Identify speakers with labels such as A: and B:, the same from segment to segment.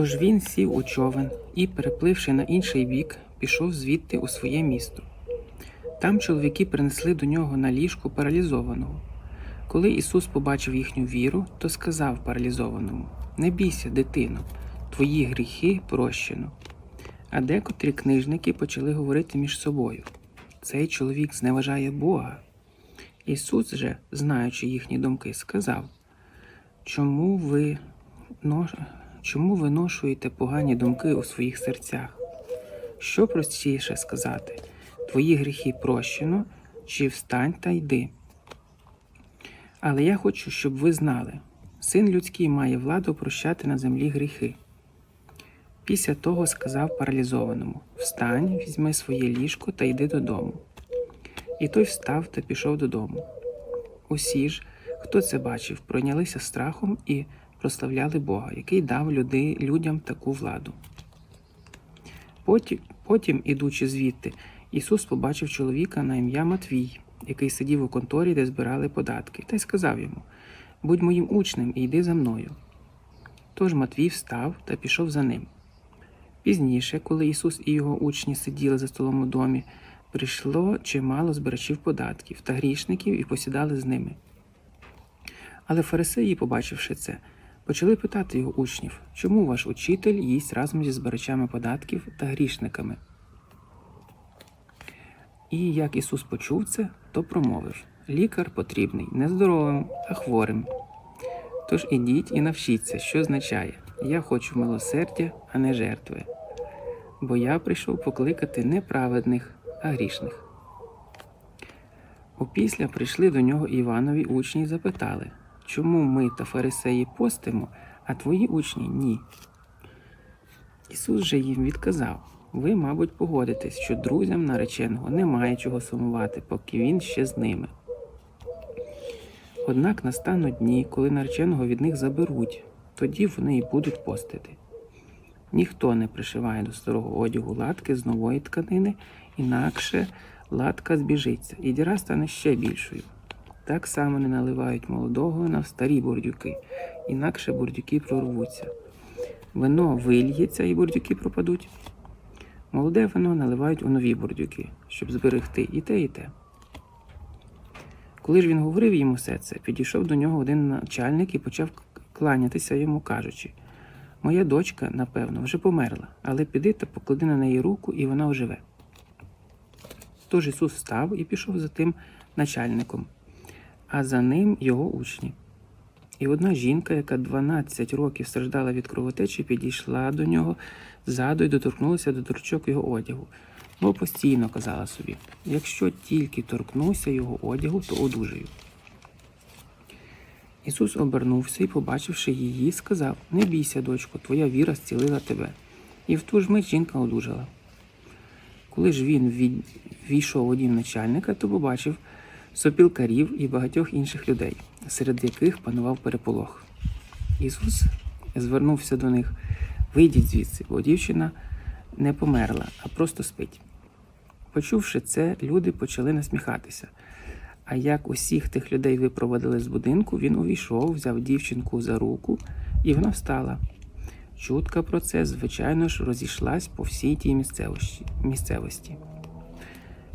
A: Тож він сів у човен і, перепливши на інший бік, пішов звідти у своє місто. Там чоловіки принесли до нього на ліжку паралізованого. Коли Ісус побачив їхню віру, то сказав паралізованому: Не бійся, дитино, твої гріхи прощено. А декотрі книжники почали говорити між собою: цей чоловік зневажає Бога. Ісус же, знаючи їхні думки, сказав: Чому ви, чому ви ношуєте погані думки у своїх серцях? Що простіше сказати? Твої гріхи прощено, чи встань та йди. Але я хочу, щоб ви знали, син людський має владу прощати на землі гріхи. Після того сказав паралізованому: Встань, візьми своє ліжко та йди додому. І той встав та пішов додому. Усі ж, хто це бачив, пройнялися страхом і прославляли Бога, який дав люди, людям таку владу. Потім, потім, ідучи звідти, Ісус побачив чоловіка на ім'я Матвій, який сидів у конторі, де збирали податки, та й сказав йому: Будь моїм учнем і йди за мною. Тож Матвій встав та пішов за ним. Пізніше, коли Ісус і його учні сиділи за столом у домі, прийшло чимало збирачів податків та грішників і посідали з ними. Але фарисеї, побачивши це, почали питати його учнів, чому ваш учитель їсть разом зі збирачами податків та грішниками. І як Ісус почув це, то промовив: Лікар потрібний не здоровим, а хворим. Тож ідіть і навчіться, що означає Я хочу милосердя, а не жертви. Бо я прийшов покликати не праведних, а грішних. Опісля прийшли до нього Іванові учні і запитали, чому ми та фарисеї постимо, а твої учні ні. Ісус же їм відказав: ви, мабуть, погодитесь, що друзям нареченого немає чого сумувати, поки він ще з ними. Однак настануть дні, коли нареченого від них заберуть, тоді вони й будуть постити. Ніхто не пришиває до старого одягу латки з нової тканини, інакше латка збіжиться, і діра стане ще більшою. Так само не наливають молодого на старі бурдюки, інакше бурдюки прорвуться. Вино вильється і бурдюки пропадуть. Молоде вино наливають у нові бурдюки, щоб зберегти і те, і те. Коли ж він говорив йому все це, підійшов до нього один начальник і почав кланятися йому, кажучи: Моя дочка, напевно, вже померла, але піди та поклади на неї руку, і вона оживе. Тож Ісус встав і пішов за тим начальником, а за ним його учні. І одна жінка, яка 12 років страждала від кровотечі, підійшла до нього ззаду і доторкнулася до торчок його одягу, бо постійно казала собі: якщо тільки торкнуся його одягу, то одужаю. Ісус обернувся і, побачивши її, сказав: Не бійся, дочко, твоя віра зцілила тебе. І в ту ж мить жінка одужала. Коли ж він війшов у дім начальника, то побачив сопілкарів і багатьох інших людей, серед яких панував переполох. Ісус звернувся до них: Вийдіть звідси, бо дівчина не померла, а просто спить. Почувши це, люди почали насміхатися. А як усіх тих людей випроводили з будинку, він увійшов, взяв дівчинку за руку, і вона встала. Чутка про це, звичайно ж, розійшлась по всій тій місцевості.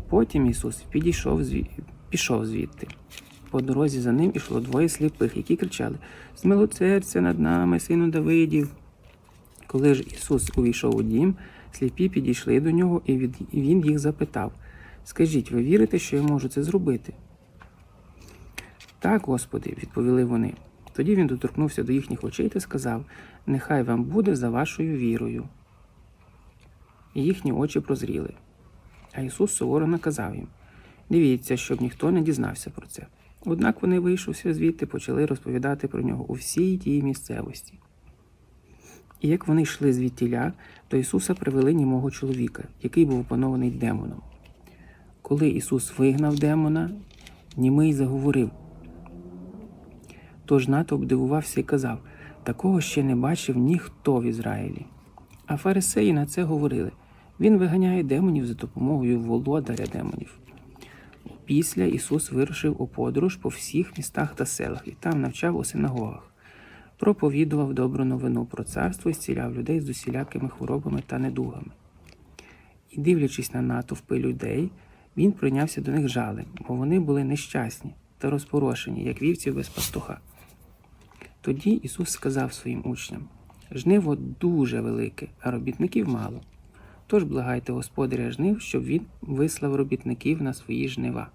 A: Потім Ісус підійшов. Пішов звідти. По дорозі за ним ішло двоє сліпих, які кричали: Змилоцерця над нами, сину Давидів. Коли ж Ісус увійшов у дім, сліпі підійшли до нього, і він їх запитав: Скажіть, ви вірите, що я можу це зробити? Так, Господи, відповіли вони. Тоді він доторкнувся до їхніх очей та сказав: Нехай вам буде за вашою вірою. І їхні очі прозріли. А Ісус суворо наказав їм: Дивіться, щоб ніхто не дізнався про це. Однак вони, вийшовши звідти, почали розповідати про нього у всій тій місцевості. І як вони йшли звідтіля, до Ісуса привели німого чоловіка, який був опанований демоном. Коли Ісус вигнав демона, німий заговорив. Тож натовп дивувався і казав: такого ще не бачив ніхто в Ізраїлі. А фарисеї на це говорили: Він виганяє демонів за допомогою володаря демонів. Після Ісус вирушив у подорож по всіх містах та селах і там навчав у синагогах. проповідував добру новину про царство і зціляв людей з усілякими хворобами та недугами. І, дивлячись на натовпи людей, він прийнявся до них жалем, бо вони були нещасні та розпорошені, як вівці без пастуха. Тоді Ісус сказав своїм учням: Жниво дуже велике, а робітників мало. Тож благайте господаря жнив, щоб він вислав робітників на свої жнива.